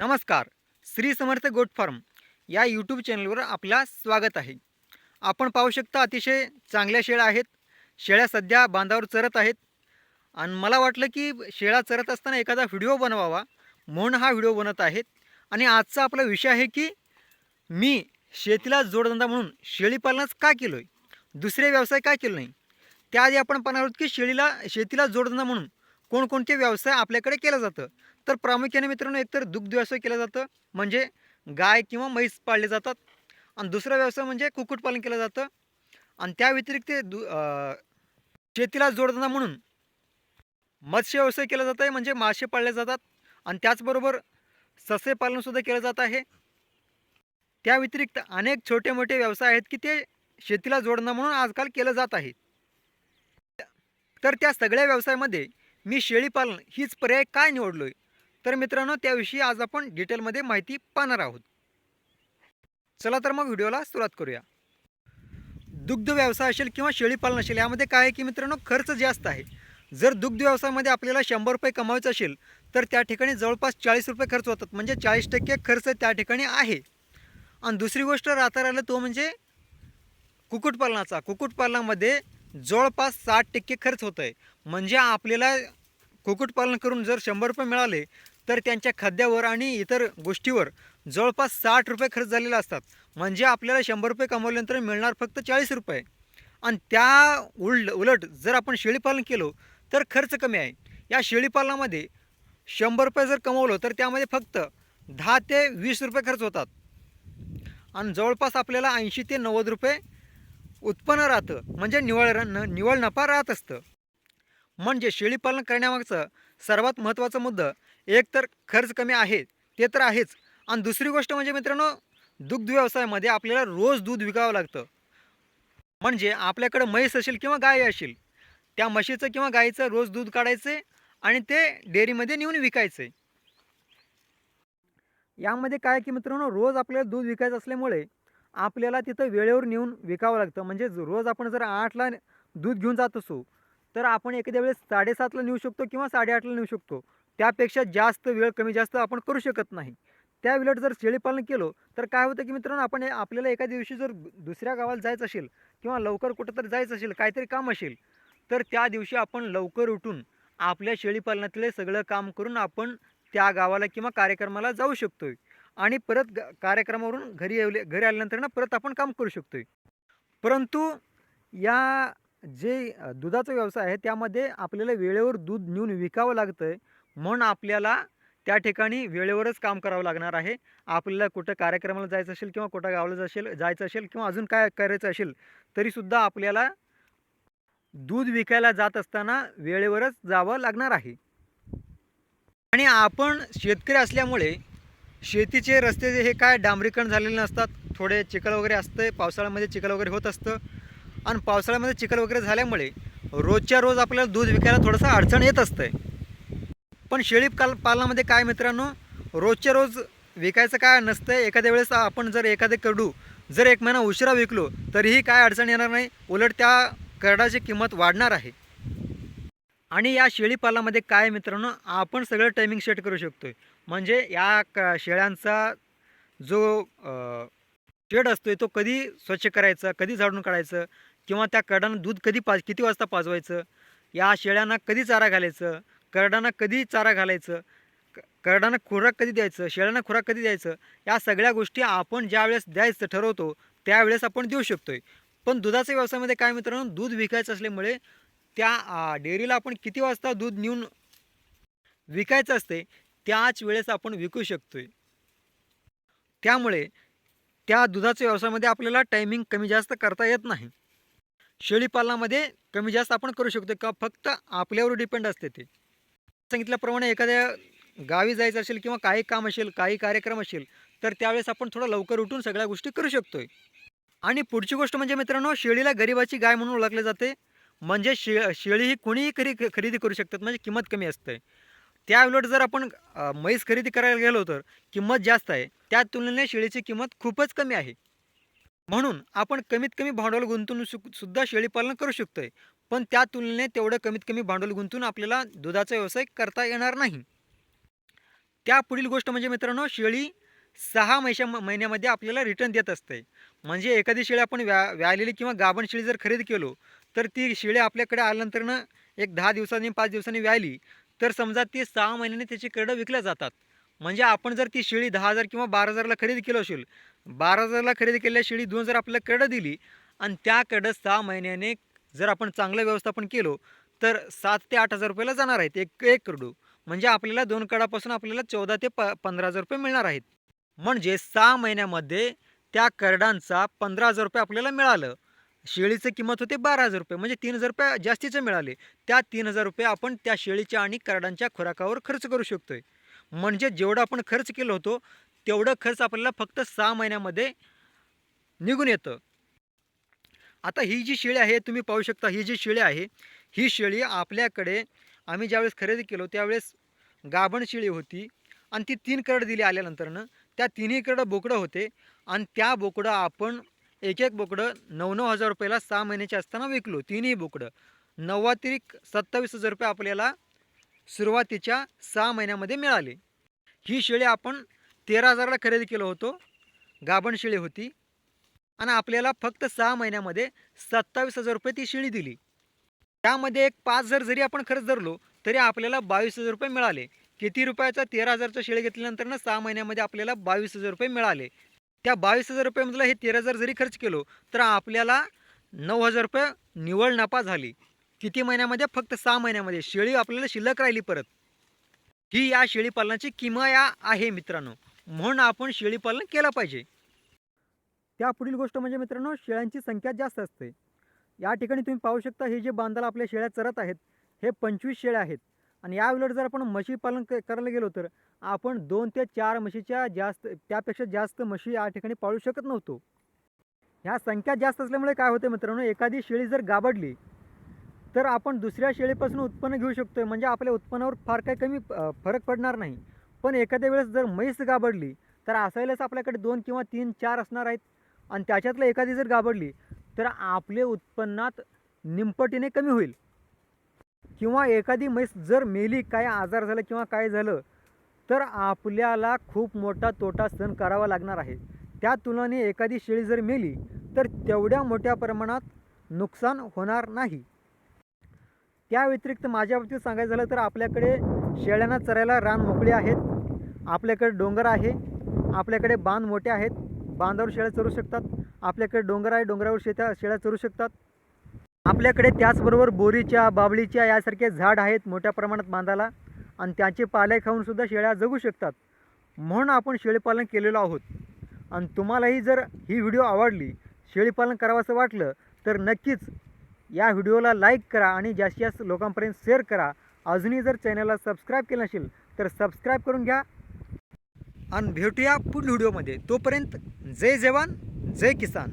नमस्कार. Shri Samarth goat farm या YouTube चॅनलवर आपला स्वागत आहे. आपण पाहू शकता अतिशय चांगल्या शेळ्या आहेत. शेळ्या सध्या बांधावर चरत आहेत. आणि मला वाटलं की शेळ्या चरत असताना एखादा व्हिडिओ बनवावा म्हणून हा व्हिडिओ बनत आहेत. आणि आजचा आपला विषय आहे की मी शेतीला जोडधंदा म्हणून शेळीपालनच का केलो आहे दुसरे व्यवसाय का केलं नाही? त्याआधी आपण पाहणार आहोत की शेळीला शेतीला जोडधंदा म्हणून कोणकोणते व्यवसाय आपल्याकडे केलं जातं? तर प्रामुख्याने मित्रांनो एकतर दुग्ध व्यवसाय केला जातं म्हणजे गाय किंवा म्हैस पाळले जातात. आणि दुसरा व्यवसाय म्हणजे कुक्कुटपालन केलं जातं. आणि त्या व्यतिरिक्त दु शेतीला जोडधंदा म्हणून मत्स्य व्यवसाय केला जात आहे म्हणजे मासे पाळले जातात. आणि त्याचबरोबर ससेपालनसुद्धा केलं जात आहे. त्या व्यतिरिक्त अनेक छोटे मोठे व्यवसाय आहेत की ते शेतीला जोडणं म्हणून आजकाल केलं जात आहे. तर त्या सगळ्या व्यवसायामध्ये मी शेळीपालन हीच पर्याय काय निवडलो आहे तर मित्रांनो त्याविषयी आज आपण डिटेलमध्ये माहिती पाहणार आहोत. चला तर मग व्हिडिओला सुरुवात करूया. दुग्ध व्यवसाय असेल किंवा शेळीपालन असेल यामध्ये काय आहे की मित्रांनो खर्च जास्त आहे. जर दुग्ध व्यवसायामध्ये आपल्याला शंभर रुपये कमावायचं असेल तर त्या ठिकाणी जवळपास चाळीस रुपये खर्च होतात. म्हणजे चाळीस टक्के खर्च त्या ठिकाणी आहे. आणि दुसरी गोष्ट राहता राहिलं तो म्हणजे कुक्कुटपालनाचा. कुक्कुटपालनामध्ये जवळपास साठ टक्के खर्च होत आहे म्हणजे आपल्याला कुक्कुटपालन करून जर शंभर रुपये मिळाले तर त्यांच्या खाद्यावर आणि इतर गोष्टीवर जवळपास साठ रुपये खर्च झालेले असतात. म्हणजे आपल्याला शंभर रुपये कमवल्यानंतर मिळणार फक्त चाळीस रुपये. आणि त्या उल उलट जर आपण शेळीपालन केलं तर खर्च कमी आहे. या शेळीपालनामध्ये शंभर रुपये जर कमवलं तर त्यामध्ये फक्त दहा ते वीस रुपये खर्च होतात. आणि जवळपास आपल्याला ऐंशी ते नव्वद रुपये उत्पन्न राहतं. म्हणजे निवळ न निवळ नफा राहत असतं. म्हणजे शेळीपालन करण्यामागचं सर्वात महत्त्वाचा मुद्दा एक तर खर्च कमी आहे ते तर आहेच. आणि दुसरी गोष्ट म्हणजे मित्रांनो दुग्ध व्यवसायामध्ये आपल्याला रोज दूध विकावं लागतं. म्हणजे आपल्याकडं म्हैस असेल किंवा गाय असेल त्या म्हशीचं किंवा गाईचं रोज दूध काढायचे आणि ते डेअरीमध्ये नेऊन विकायचे. यामध्ये काय की मित्रांनो रोज आपल्याला दूध विकायचं असल्यामुळे आपल्याला तिथं वेळेवर नेऊन विकावं लागतं. म्हणजे रोज आपण जर आठला दूध घेऊन जात असू तर आपण एखाद्या वेळेस साडेसातला नेऊ शकतो किंवा साडेआठला नेऊ शकतो. त्यापेक्षा जास्त वेळ कमी जास्त आपण करू शकत नाही. त्या विलट जर शेळीपालन केलं तर काय होतं की मित्रांनो आपण हे- आपल्याला एका दिवशी जर दुसऱ्या गावाला जायचं असेल किंवा लवकर कुठंतरी जायचं असेल काहीतरी काम असेल तर त्या दिवशी आपण लवकर उठून आपल्या शेळीपालनातले सगळं काम करून आपण त्या गावाला किंवा कार्यक्रमाला जाऊ शकतोय. आणि परत ग कार्यक्रमावरून घरी येवले घरी आल्यानंतर ना परत आपण काम करू शकतोय. परंतु या जे दुधाचा व्यवसाय आहे त्यामध्ये आपल्याला वेळेवर दूध नेऊन विकावं लागतं आहे म्हणून आपल्याला त्या ठिकाणी वेळेवरच काम करावं लागणार आहे. आपल्याला कुठं कार्यक्रमाला जायचं असेल किंवा कुठं गावाला जाशील जायचं असेल किंवा अजून काय करायचं असेल तरीसुद्धा आपल्याला दूध विकायला जात असताना वेळेवरच जावं लागणार आहे. आणि आपण शेतकरी असल्यामुळे शेतीचे रस्ते जे हे काय डांबरीकरण झालेले नसतात. थोडे चिखल वगैरे असतं पावसाळ्यामध्ये चिखल वगैरे होत असतं. आणि पावसाळ्यामध्ये चिखल वगैरे झाल्यामुळे रोजच्या रोज आपल्याला दूध विकायला थोडंसं अडचण येत असतं पण शेळी काल पालनामध्ये काय मित्रांनो रोजच्या रोज विकायचं काय नसतं एखाद्या वेळेस आपण जर एखादे कडू जर एक महिना उशिरा विकलो तरीही काय अडचण येणार नाही. उलट त्या करडाची किंमत वाढणार आहे. आणि या शेळीपालनामध्ये काय मित्रांनो आपण सगळं टायमिंग सेट करू शकतो आहे म्हणजे या क शेळ्यांचा जो शेड असतो तो कधी स्वच्छ करायचा कधी झाडून काढायचं किंवा त्या करडानं दूध कधी पाज किती वाजता पाजवायचं या शेळ्यांना कधी चारा घालायचं करडांना कधी चारा घालायचं? क करडांना खुराक कधी द्यायचं? शेळ्यांना खुराक कधी द्यायचं? या सगळ्या गोष्टी आपण ज्यावेळेस द्यायचं ठरवतो त्यावेळेस आपण देऊ शकतो आहे पण दुधाच्या व्यवसायामध्ये काय मित्रांनो दूध विकायचं असल्यामुळे त्या डेअरीला आपण किती वाजता दूध नेऊन विकायचं असते त्याच वेळेस आपण विकू शकतोय. त्यामुळे त्या दुधाच्या व्यवसायामध्ये आपल्याला टायमिंग कमी जास्त करता येत नाही. शेळीपालनामध्ये कमी जास्त आपण करू शकतो का? फक्त आपल्यावर डिपेंड असते ते. सांगितल्याप्रमाणे एखाद्या गावी जायचं असेल किंवा काही काम असेल काही कार्यक्रम असेल तर त्यावेळेस आपण थोडं लवकर उठून सगळ्या गोष्टी करू शकतोय. आणि पुढची गोष्ट म्हणजे मित्रांनो शेळीला गरिबाची गाय म्हणून ओळखले जाते. म्हणजे शे शेळी ही कोणीही खरी खरेदी करू शकतात म्हणजे किंमत कमी असते. त्या उलट जर आपण म्हैस खरेदी करायला गेलो तर किंमत जास्त आहे. त्या तुलनेने शेळीची किंमत खूपच कमी आहे. म्हणून आपण कमीत कमी भांडवल गुंतवून सुद्धा शेळीपालन करू शकतोय. पण त्या तुलनेत तेवढं कमीत कमी भांडवल गुंतून आपल्याला दुधाचा व्यवसाय करता येणार नाही. त्या पुढील गोष्ट म्हणजे मित्रांनो शेळी सहा महिन्या महिन्यामध्ये आपल्याला रिटर्न देत असते. म्हणजे एखादी शेळी आपण व्या व्यालेली किंवा गाभण शेळी जर खरेदी केलो तर ती शेळी आपल्याकडे आल्यानंतरनं एक दहा दिवसांनी पाच दिवसांनी व्याली तर समजा ती सहा महिन्याने त्याची करडं विकल्या जातात. म्हणजे आपण जर ती शेळी दहा हजार किंवा बारा हजारला खरेदी केलं असेल बारा हजारला खरेदी केलेल्या शेळी दोन जर आपल्याला करडं दिली आणि त्या करडं सहा महिन्याने जर आपण चांगलं व्यवस्थापन केलो तर सात ते आठ हजार रुपयाला जाणार आहेत एक एक करडू. म्हणजे आपल्याला दोन कडापासून आपल्याला चौदा ते प पंधरा हजार रुपये मिळणार आहेत. म्हणजे सहा महिन्यामध्ये त्या करडांचा पंधरा हजार रुपये आपल्याला मिळालं. शेळीचं किंमत होते बारा हजार रुपये म्हणजे तीन हजार रुपये जास्तीचे मिळाले. त्या तीन हजार रुपये आपण त्या शेळीच्या आणि करडांच्या खुराकावर खर्च करू शकतो आहे म्हणजे जेवढं आपण खर्च केलं होतो तेवढं खर्च आपल्याला फक्त सहा महिन्यामध्ये निघून येतं. आता ही जी शेळी आहे तुम्ही पाहू शकता ही जी शेळी आहे ही शेळी आपल्याकडे आम्ही ज्यावेळेस खरेदी केलो त्यावेळेस गाभण शेळी होती आणि ती तीन करड दिली आल्यानंतरनं. त्या तिन्ही करडं बोकडं होते आणि त्या बोकडं आपण एक एक बोकडं नऊ नऊ हजार रुपयाला सहा महिन्याचे असताना विकलो तिन्ही बोकडं. नव्वातिरिक सत्तावीस हजार रुपये आपल्याला सुरुवातीच्या सहा महिन्यामध्ये मिळाले. ही शेळी आपण तेरा हजारला खरेदी केलं होतो गाभण शेळी होती. आणि आपल्याला फक्त सहा महिन्यामध्ये सत्तावीस हजार रुपये ती शेळी दिली. त्यामध्ये एक पाच हजार जरी आपण खर्च धरलो तरी आपल्याला बावीस हजार रुपये मिळाले. किती रुपयाचा? तेरा हजारचा शेळी घेतल्यानंतर ना सहा महिन्यामध्ये आपल्याला बावीस हजार रुपये मिळाले. त्या बावीस हजार रुपयामधला हे तेरा हजार जरी खर्च केलो तर आपल्याला नऊ हजार रुपये निवळ नफा झाली. किती महिन्यामध्ये? फक्त सहा महिन्यामध्ये. शेळी आपल्याला शिल्लक राहिली परत. ही या शेळीपालनाची किमया आहे मित्रांनो. म्हणून आपण शेळीपालन केलं पाहिजे. त्या पुढील गोष्ट म्हणजे मित्रांनो शेळ्यांची संख्या जास्त असते. या ठिकाणी तुम्ही पाहू शकता हे जे बांधाला आपल्या शेळ्या चरत आहेत हे पंचवीस शेळ्या आहेत. आणि या उलट जर आपण म्हशी पालन क- करायला गेलो तर आपण दोन ते चार म्हशीच्या जास्त त्यापेक्षा जास्त म्हशी या ठिकाणी पाळू शकत नव्हतो. ह्या संख्या जास्त असल्यामुळे काय होते मित्रांनो एखादी शेळी जर गाबडली तर आपण दुसऱ्या शेळीपासून उत्पन्न घेऊ शकतोय. म्हणजे आपल्या उत्पन्नावर फार काही कमी फरक पडणार नाही. पण एखाद्या वेळेस जर म्हैस गाबडली तर असायलाच आपल्याकडे दोन किंवा तीन चार असणार आहेत. आणि त्याच्यातलं एखादी जर गाबडली तर आपले उत्पन्नात निंपटीने कमी होईल. किंवा एखादी म्हैस जर मेली काय आजार झाला किंवा काय झालं तर आपल्याला खूप मोठा तोटा सहन करावा लागणार आहे. त्या तुलनेने एखादी शेळी जर मेली तर तेवढ्या मोठ्या प्रमाणात नुकसान होणार नाही. त्या व्यतिरिक्त माझ्या बाबतीत सांगायचं झालं तर आपल्याकडे शेळ्यांना चरायला रान मोकळे आहेत. आपल्याकडे डोंगर आहे. आपल्याकडे बांध मोठे आहेत. बांधावर शेळ्या चरू शकतात. आपल्याकडे डोंगर आहे डोंगरावर शेत्या शेळ्या चरू शकतात. आपल्याकडे त्याचबरोबर बोरीच्या बाबळीच्या यासारखे झाड आहेत मोठ्या प्रमाणात बांधाला आणि त्याचे पाले खाऊनसुद्धा शेळ्या जगू शकतात. म्हणून आपण शेळीपालन केलेलो आहोत. आणि तुम्हालाही जर ही व्हिडिओ आवडली शेळीपालन करावंसं वाटलं तर नक्कीच या व्हिडिओला लाईक करा आणि जास्तीत जास्त लोकांपर्यंत शेअर करा. अजूनही जर चॅनलला सबस्क्राईब केलं नसेल तर सबस्क्राईब करून घ्या. आणि भेटूया पुढील व्हिडिओमध्ये. तोपर्यंत जय जवान जय किसान.